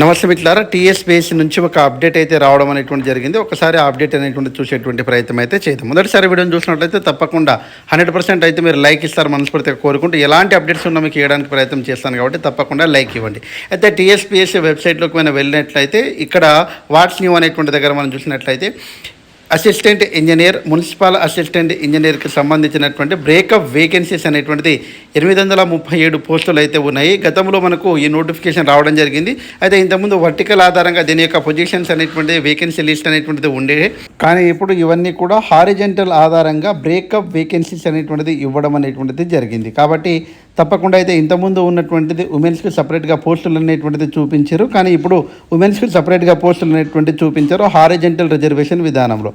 నమస్తే మిట్లారా టీఎస్పీఎస్సీ నుంచి ఒక అప్డేట్ అయితే రావడం అనేటువంటి జరిగింది. ఒకసారి ఆ అప్డేట్ అనేటువంటి చూసేటువంటి ప్రయత్నం అయితే చేద్దాం. మొదటిసారి వీడియోని చూసినట్లయితే తప్పకుండా హండ్రెడ్ పర్సెంట్ అయితే మీరు లైక్ ఇస్తారు మనస్ఫూర్తిగా కోరుకుంటూ ఎలాంటి అప్డేట్స్ ఉన్నా మీకు ఇవ్వడానికి ప్రయత్నం చేస్తాను కాబట్టి తప్పకుండా లైక్ ఇవ్వండి. అయితే టీఎస్పీఎస్ వెబ్సైట్లోకి మనం వెళ్ళినట్లయితే ఇక్కడ వాట్స్ న్యూ అనేటువంటి దగ్గర మనం చూసినట్లయితే అసిస్టెంట్ ఇంజనీర్ మున్సిపల్ అసిస్టెంట్ ఇంజనీర్కి సంబంధించినటువంటి బ్రేకప్ వేకెన్సీస్ అనేటువంటిది ఎనిమిది వందల ముప్పై ఏడు పోస్టులు అయితే ఉన్నాయి. గతంలో మనకు ఈ నోటిఫికేషన్ రావడం జరిగింది. అయితే ఇంతకుముందు వర్టికల్ ఆధారంగా దీని యొక్క పొజిషన్స్ అనేటువంటి వేకెన్సీ లిస్ట్ అనేటువంటిది ఉండే. కానీ ఇప్పుడు ఇవన్నీ కూడా హారిజెంటల్ ఆధారంగా బ్రేకప్ వేకెన్సీస్ అనేటువంటిది ఇవ్వడం అనేటువంటిది జరిగింది. కాబట్టి తప్పకుండా అయితే ఇంతకుముందు ఉన్నటువంటిది ఉమెన్స్కి సపరేట్గా పోస్టులు అనేటువంటిది చూపించారు. కానీ ఇప్పుడు ఉమెన్స్కి సపరేట్గా పోస్టులు అనేటువంటిది చూపించారు హారిజెంటల్ రిజర్వేషన్ విధానంలో.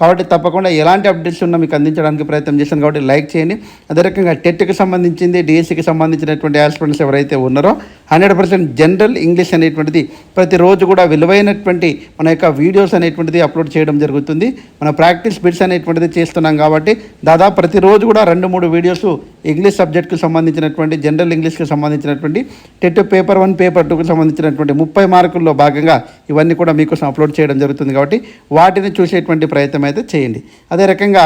కాబట్టి తప్పకుండా ఎలాంటి అప్డేట్స్ ఉన్నా మీకు అందించడానికి ప్రయత్నం చేశాను కాబట్టి లైక్ చేయండి. అదే రకంగా టెట్కి సంబంధించింది డిఎస్సికి సంబంధించినటువంటి ఆస్పిరెంట్స్ ఎవరైతే ఉన్నారో హండ్రెడ్ పర్సెంట్ జనరల్ ఇంగ్లీష్ అనేటువంటిది ప్రతిరోజు కూడా విలువైనటువంటి మన యొక్క వీడియోస్ అనేటువంటిది అప్లోడ్ చేయడం జరుగుతుంది. మన ప్రాక్టీస్ బిట్స్ అనేటువంటిది చేస్తున్నాం కాబట్టి దాదాపు ప్రతిరోజు కూడా రెండు మూడు వీడియోస్ ఇంగ్లీష్ సబ్జెక్ట్కి సంబంధించినటువంటి జనరల్ ఇంగ్లీష్కి సంబంధించినటువంటి టెట్ పేపర్ వన్ పేపర్ టూకి సంబంధించినటువంటి ముప్పై మార్కుల్లో భాగంగా ఇవన్నీ కూడా మీకోసం అప్లోడ్ చేయడం జరుగుతుంది కాబట్టి వాటిని చూసేటువంటి ప్రయత్నం అయితే చేయండి. అదే రకంగా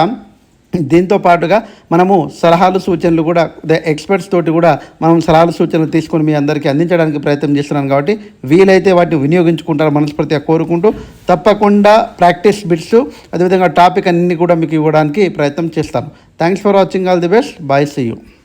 దీంతో పాటుగా మనము సలహాలు సూచనలు కూడా ఎక్స్పర్ట్స్ తోటి కూడా మనం సలహాలు సూచనలు తీసుకొని మీ అందరికీ అందించడానికి ప్రయత్నం చేస్తున్నాం కాబట్టి వీలైతే వాటిని వినియోగించుకుంటారు మనస్ఫూర్తిగా కోరుకుంటూ తప్పకుండా ప్రాక్టీస్ బిట్స్ అదేవిధంగా టాపిక్ అన్ని కూడా మీకు ఇవ్వడానికి ప్రయత్నం చేస్తాను. Thanks for watching. All the best. Bye see. You.